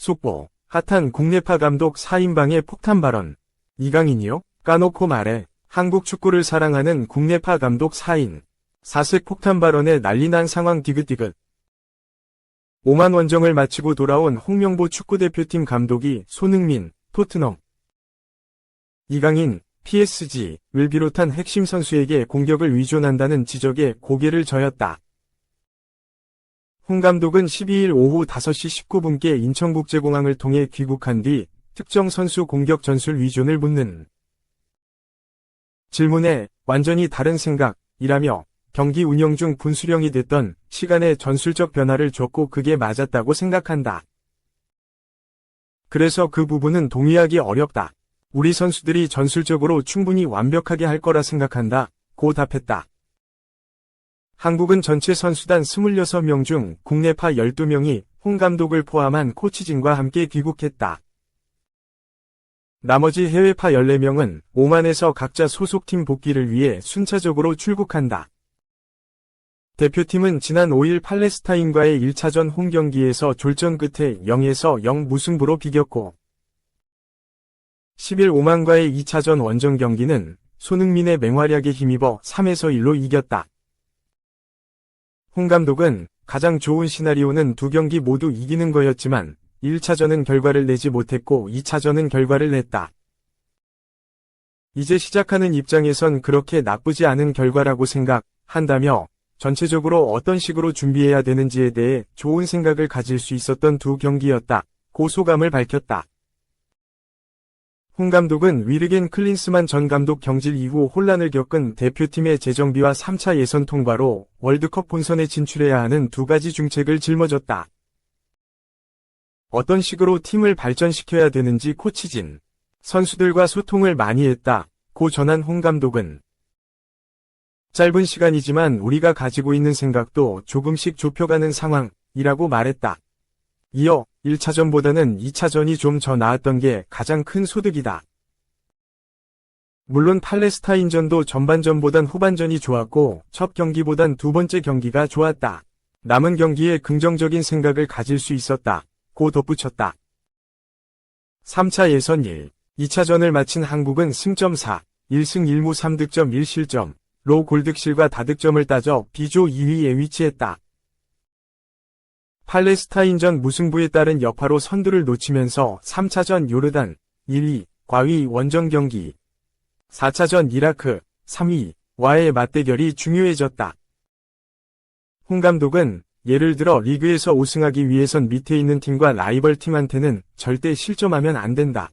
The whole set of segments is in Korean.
속보, 핫한 국내파 감독 4인방의 폭탄 발언. 이강인이요? 까놓고 말해. 한국 축구를 사랑하는 국내파 감독 4인. 사색 폭탄 발언에 난리난 상황 디귿디귿. 오만 원정을 마치고 돌아온 홍명보 축구대표팀 감독이 손흥민, 토트넘, 이강인, PSG를 비롯한 핵심 선수에게 공격을 위존한다는 지적에 고개를 저였다. 홍 감독은 12일 오후 5시 19분께 인천국제공항을 통해 귀국한 뒤 특정 선수 공격 전술 위존을 묻는 질문에 완전히 다른 생각이라며 경기 운영 중 분수령이 됐던 시간의 전술적 변화를 줬고 그게 맞았다고 생각한다. 그래서 그 부분은 동의하기 어렵다. 우리 선수들이 전술적으로 충분히 완벽하게 할 거라 생각한다. 고 답했다. 한국은 전체 선수단 26명 중 국내파 12명이 홍 감독을 포함한 코치진과 함께 귀국했다. 나머지 해외파 14명은 오만에서 각자 소속팀 복귀를 위해 순차적으로 출국한다. 대표팀은 지난 5일 팔레스타인과의 1차전 홈 경기에서 졸전 끝에 0에서 0 무승부로 비겼고 10일 오만과의 2차전 원정 경기는 손흥민의 맹활약에 힘입어 3에서 1로 이겼다. 홍 감독은 가장 좋은 시나리오는 두 경기 모두 이기는 거였지만 1차전은 결과를 내지 못했고 2차전은 결과를 냈다. 이제 시작하는 입장에선 그렇게 나쁘지 않은 결과라고 생각한다며 전체적으로 어떤 식으로 준비해야 되는지에 대해 좋은 생각을 가질 수 있었던 두 경기였다. 고소감을 밝혔다. 홍 감독은 위르겐 클린스만 전 감독 경질 이후 혼란을 겪은 대표팀의 재정비와 3차 예선 통과로 월드컵 본선에 진출해야 하는 두 가지 중책을 짊어졌다. 어떤 식으로 팀을 발전시켜야 되는지 코치진, 선수들과 소통을 많이 했다. 고 전한 홍 감독은 짧은 시간이지만 우리가 가지고 있는 생각도 조금씩 좁혀가는 상황이라고 말했다. 이어 1차전보다는 2차전이 좀 더 나았던 게 가장 큰 소득이다. 물론 팔레스타인전도 전반전보단 후반전이 좋았고 첫 경기보단 두 번째 경기가 좋았다. 남은 경기에 긍정적인 생각을 가질 수 있었다. 고 덧붙였다. 3차 예선 1, 2차전을 마친 한국은 승점 4, 1승 1무 3득점 1실점, 로 골득실과 다득점을 따져 B조 2위에 위치했다. 팔레스타인전 무승부에 따른 여파로 선두를 놓치면서 3차전 요르단 1위 과위 원정 경기 4차전 이라크 3위 와의 맞대결이 중요해졌다. 홍 감독은 예를 들어 리그에서 우승하기 위해선 밑에 있는 팀과 라이벌 팀한테는 절대 실점하면 안 된다.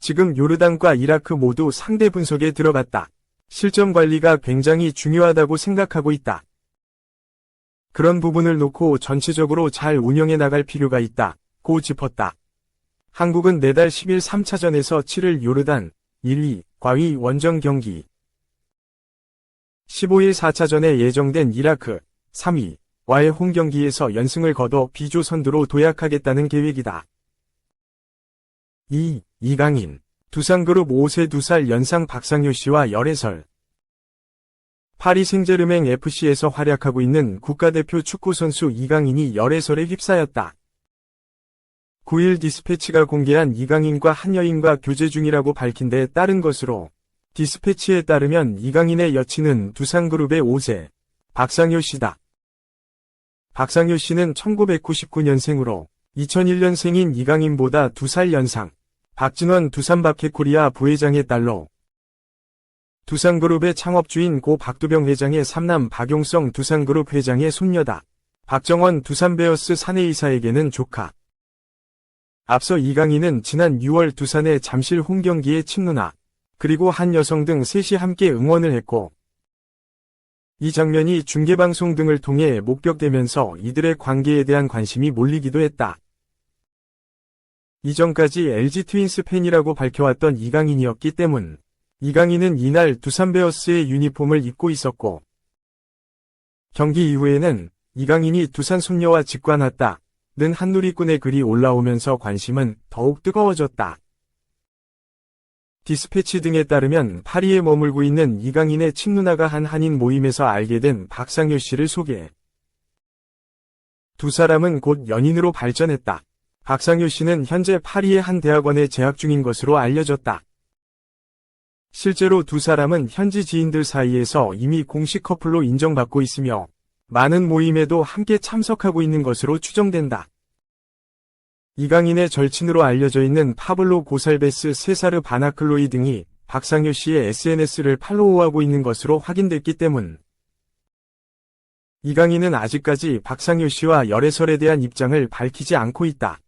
지금 요르단과 이라크 모두 상대 분석에 들어갔다. 실점 관리가 굉장히 중요하다고 생각하고 있다. 그런 부분을 놓고 전체적으로 잘 운영해 나갈 필요가 있다. 고 짚었다. 한국은 내달 10일 3차전에서 7일 요르단 1위 과위 원정 경기 15일 4차전에 예정된 이라크 3위 와의 홈 경기에서 연승을 거둬 비조 선두로 도약하겠다는 계획이다. 2. 이강인 두산그룹 5세 2살 연상 박상효 씨와 열애설 파리 생제르맹 FC에서 활약하고 있는 국가대표 축구선수 이강인이 열애설에 휩싸였다. 9일 디스패치가 공개한 이강인과 한 여인과 교제 중이라고 밝힌 데 따른 것으로 디스패치에 따르면 이강인의 여친은 두산그룹의 5세 박상효 씨다. 박상효 씨는 1999년생으로 2001년생인 이강인보다 2살 연상, 박진원 두산바케코리아 부회장의 딸로 두산그룹의 창업주인 고 박두병 회장의 삼남 박용성 두산그룹 회장의 손녀다. 박정원 두산베어스 사내이사에게는 조카. 앞서 이강인은 지난 6월 두산의 잠실 홈경기에 친누나, 그리고 한 여성 등 셋이 함께 응원을 했고, 이 장면이 중계방송 등을 통해 목격되면서 이들의 관계에 대한 관심이 몰리기도 했다. 이전까지 LG 트윈스 팬이라고 밝혀왔던 이강인이었기 때문, 이강인은 이날 두산베어스의 유니폼을 입고 있었고 경기 이후에는 이강인이 두산 손녀와 직관했다. 는 한누리꾼의 글이 올라오면서 관심은 더욱 뜨거워졌다. 디스패치 등에 따르면 파리에 머물고 있는 이강인의 친누나가 한 한인 모임에서 알게 된 박상효 씨를 소개. 두 사람은 곧 연인으로 발전했다. 박상효 씨는 현재 파리의 한 대학원에 재학 중인 것으로 알려졌다. 실제로 두 사람은 현지 지인들 사이에서 이미 공식 커플로 인정받고 있으며 많은 모임에도 함께 참석하고 있는 것으로 추정된다. 이강인의 절친으로 알려져 있는 파블로 고살베스 세사르 바나클로이 등이 박상효 씨의 SNS를 팔로우하고 있는 것으로 확인됐기 때문. 이강인은 아직까지 박상효 씨와 열애설에 대한 입장을 밝히지 않고 있다.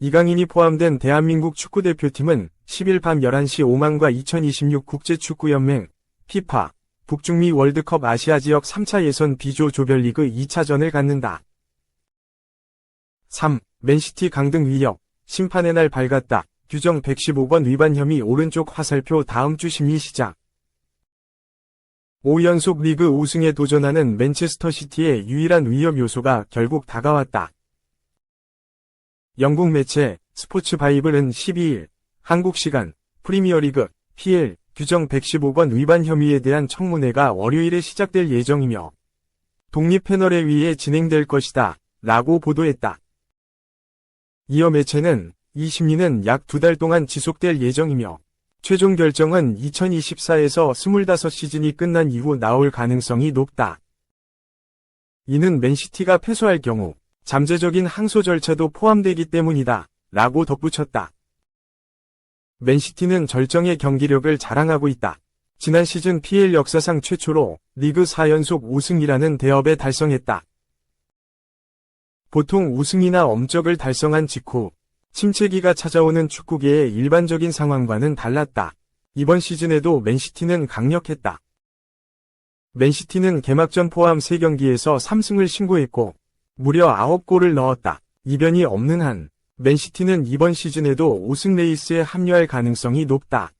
이강인이 포함된 대한민국 축구대표팀은 10일 밤 11시 오만과 2026 국제축구연맹 피파 북중미 월드컵 아시아 지역 3차 예선 B조 조별리그 2차전을 갖는다. 3. 맨시티 강등 위협, 심판의 날 밝았다. 규정 115번 위반 혐의 오른쪽 화살표 다음 주 심리 시작. 5연속 리그 우승에 도전하는 맨체스터 시티의 유일한 위협 요소가 결국 다가왔다. 영국 매체 스포츠 바이블은 12일 한국 시간 프리미어리그 PL 규정 115번 위반 혐의에 대한 청문회가 월요일에 시작될 예정이며 독립 패널에 의해 진행될 것이다 라고 보도했다. 이어 매체는 이 심리는 약 두 달 동안 지속될 예정이며 최종 결정은 2024에서 25시즌이 끝난 이후 나올 가능성이 높다. 이는 맨시티가 패소할 경우 잠재적인 항소 절차도 포함되기 때문이다. 라고 덧붙였다. 맨시티는 절정의 경기력을 자랑하고 있다. 지난 시즌 PL 역사상 최초로 리그 4연속 우승이라는 대업에 달성했다. 보통 우승이나 엄적을 달성한 직후 침체기가 찾아오는 축구계의 일반적인 상황과는 달랐다. 이번 시즌에도 맨시티는 강력했다. 맨시티는 개막전 포함 3경기에서 3승을 신고했고 무려 9골을 넣었다. 이변이 없는 한 맨시티는 이번 시즌에도 우승 레이스에 합류할 가능성이 높다.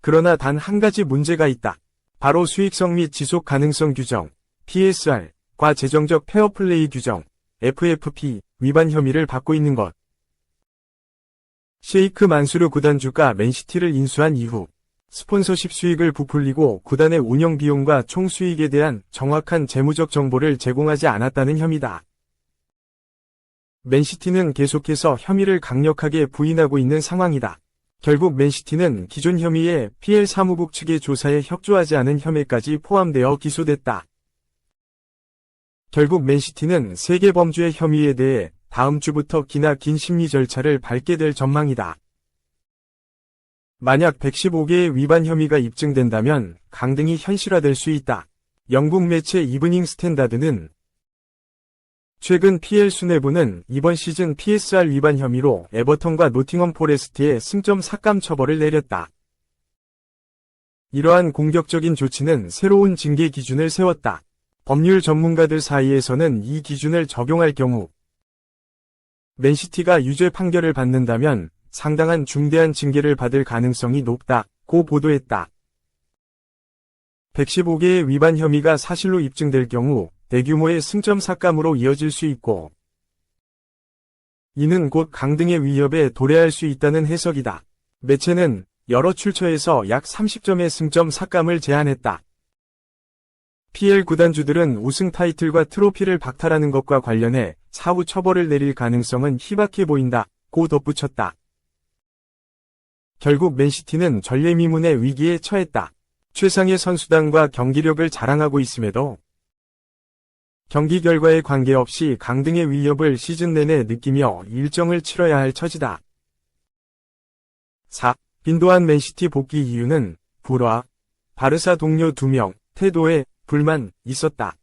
그러나 단 한 가지 문제가 있다. 바로 수익성 및 지속 가능성 규정, PSR,과 재정적 페어플레이 규정, FFP 위반 혐의를 받고 있는 것. 셰이크 만수르 구단주가 맨시티를 인수한 이후 스폰서십 수익을 부풀리고 구단의 운영 비용과 총 수익에 대한 정확한 재무적 정보를 제공하지 않았다는 혐의다. 맨시티는 계속해서 혐의를 강력하게 부인하고 있는 상황이다. 결국 맨시티는 기존 혐의에 PL 사무국 측의 조사에 협조하지 않은 혐의까지 포함되어 기소됐다. 결국 맨시티는 세계 범죄 혐의에 대해 다음 주부터 기나 긴 심리 절차를 밟게 될 전망이다. 만약 115개의 위반 혐의가 입증된다면 강등이 현실화될 수 있다. 영국 매체 이브닝 스탠다드는 최근 PL 수뇌부는 이번 시즌 PSR 위반 혐의로 에버턴과 노팅엄 포레스트에 승점 삭감 처벌을 내렸다. 이러한 공격적인 조치는 새로운 징계 기준을 세웠다. 법률 전문가들 사이에서는 이 기준을 적용할 경우 맨시티가 유죄 판결을 받는다면 상당한 중대한 징계를 받을 가능성이 높다고 보도했다. 115개의 위반 혐의가 사실로 입증될 경우 대규모의 승점 삭감으로 이어질 수 있고 이는 곧 강등의 위협에 도래할 수 있다는 해석이다. 매체는 여러 출처에서 약 30점의 승점 삭감을 제안했다. PL 구단주들은 우승 타이틀과 트로피를 박탈하는 것과 관련해 사후 처벌을 내릴 가능성은 희박해 보인다. 고 덧붙였다. 결국 맨시티는 전례미문의 위기에 처했다. 최상의 선수단과 경기력을 자랑하고 있음에도 경기 결과에 관계없이 강등의 위협을 시즌 내내 느끼며 일정을 치러야 할 처지다. 4. 빈도한 맨시티 복귀 이유는 불화, 바르사 동료 2명, 태도에 불만 있었다.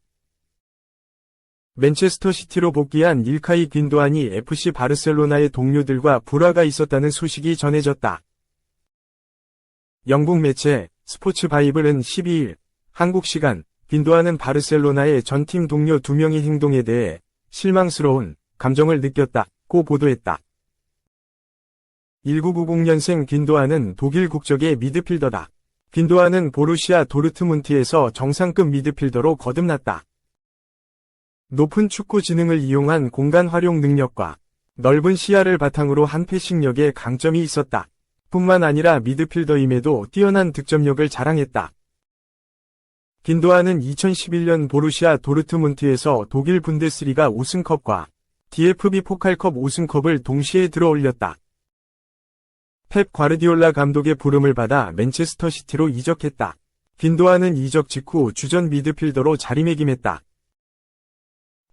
맨체스터 시티로 복귀한 일카이 빈도안이 FC 바르셀로나의 동료들과 불화가 있었다는 소식이 전해졌다. 영국 매체 스포츠 바이블은 12일 한국 시간 빈도아는 바르셀로나의 전팀 동료 두 명의 행동에 대해 실망스러운 감정을 느꼈다고 보도했다. 1990년생 빈도아는 독일 국적의 미드필더다. 빈도아는 보루시아 도르트문트에서 정상급 미드필더로 거듭났다. 높은 축구 지능을 이용한 공간 활용 능력과 넓은 시야를 바탕으로 한 패싱력에 강점이 있었다. 뿐만 아니라 미드필더임에도 뛰어난 득점력을 자랑했다. 긴도아는 2011년 보루시아 도르트문트에서 독일 분데스리가 우승컵과 DFB 포칼컵 우승컵을 동시에 들어올렸다. 펩 과르디올라 감독의 부름을 받아 맨체스터 시티로 이적했다. 긴도아는 이적 직후 주전 미드필더로 자리매김했다.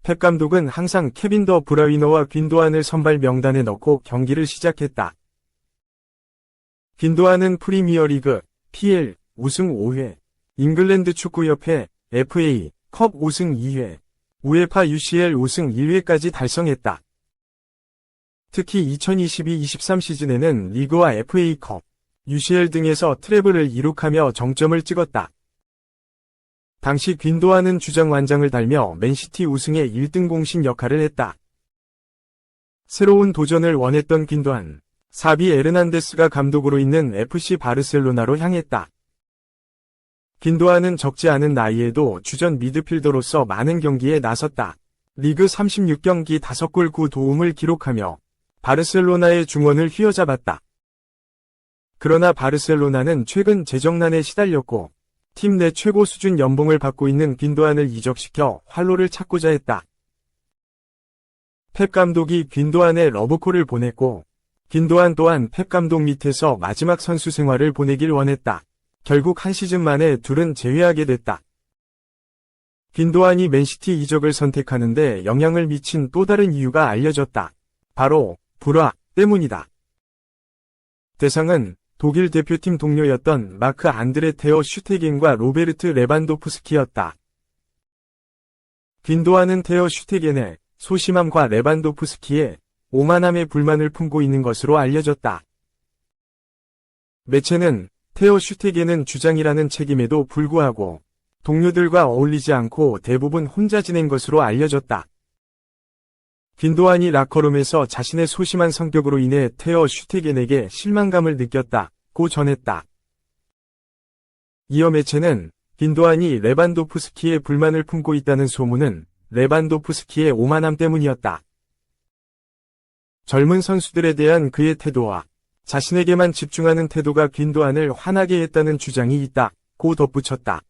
펩 감독은 항상 케빈 더 브라위너와 긴도안을 선발 명단에 넣고 경기를 시작했다. 긴도안은 프리미어리그, PL, 우승 5회, 잉글랜드 축구협회, FA, 컵 우승 2회, 우에파 UCL 우승 1회까지 달성했다. 특히 2022-23 시즌에는 리그와 FA컵, UCL 등에서 트래블을 이룩하며 정점을 찍었다. 당시 귄도아는 주장 완장을 달며 맨시티 우승의 1등 공신 역할을 했다. 새로운 도전을 원했던 귄도안, 사비 에르난데스가 감독으로 있는 FC 바르셀로나로 향했다. 긴도아는 적지 않은 나이에도 주전 미드필더로서 많은 경기에 나섰다. 리그 36경기 5골 9도움을 기록하며 바르셀로나의 중원을 휘어잡았다. 그러나 바르셀로나는 최근 재정난에 시달렸고 팀 내 최고 수준 연봉을 받고 있는 빈도안을 이적시켜 활로를 찾고자 했다. 펩 감독이 빈도안에 러브콜을 보냈고 빈도안 또한 펩 감독 밑에서 마지막 선수 생활을 보내길 원했다. 결국 한 시즌 만에 둘은 재회하게 됐다. 빈도안이 맨시티 이적을 선택하는데 영향을 미친 또 다른 이유가 알려졌다. 바로 불화 때문이다. 대상은 독일 대표팀 동료였던 마크 안드레 테어 슈테겐과 로베르트 레반도프스키였다. 빈도안은 테어 슈테겐의 소심함과 레반도프스키의 오만함에 불만을 품고 있는 것으로 알려졌다. 매체는 테어 슈테겐은 주장이라는 책임에도 불구하고 동료들과 어울리지 않고 대부분 혼자 지낸 것으로 알려졌다. 빈도안이 라커룸에서 자신의 소심한 성격으로 인해 테어 슈테겐에게 실망감을 느꼈다고 전했다. 이어 매체는 빈도안이 레반도프스키의 불만을 품고 있다는 소문은 레반도프스키의 오만함 때문이었다. 젊은 선수들에 대한 그의 태도와 자신에게만 집중하는 태도가 빈도안을 화나게 했다는 주장이 있다. 고 덧붙였다.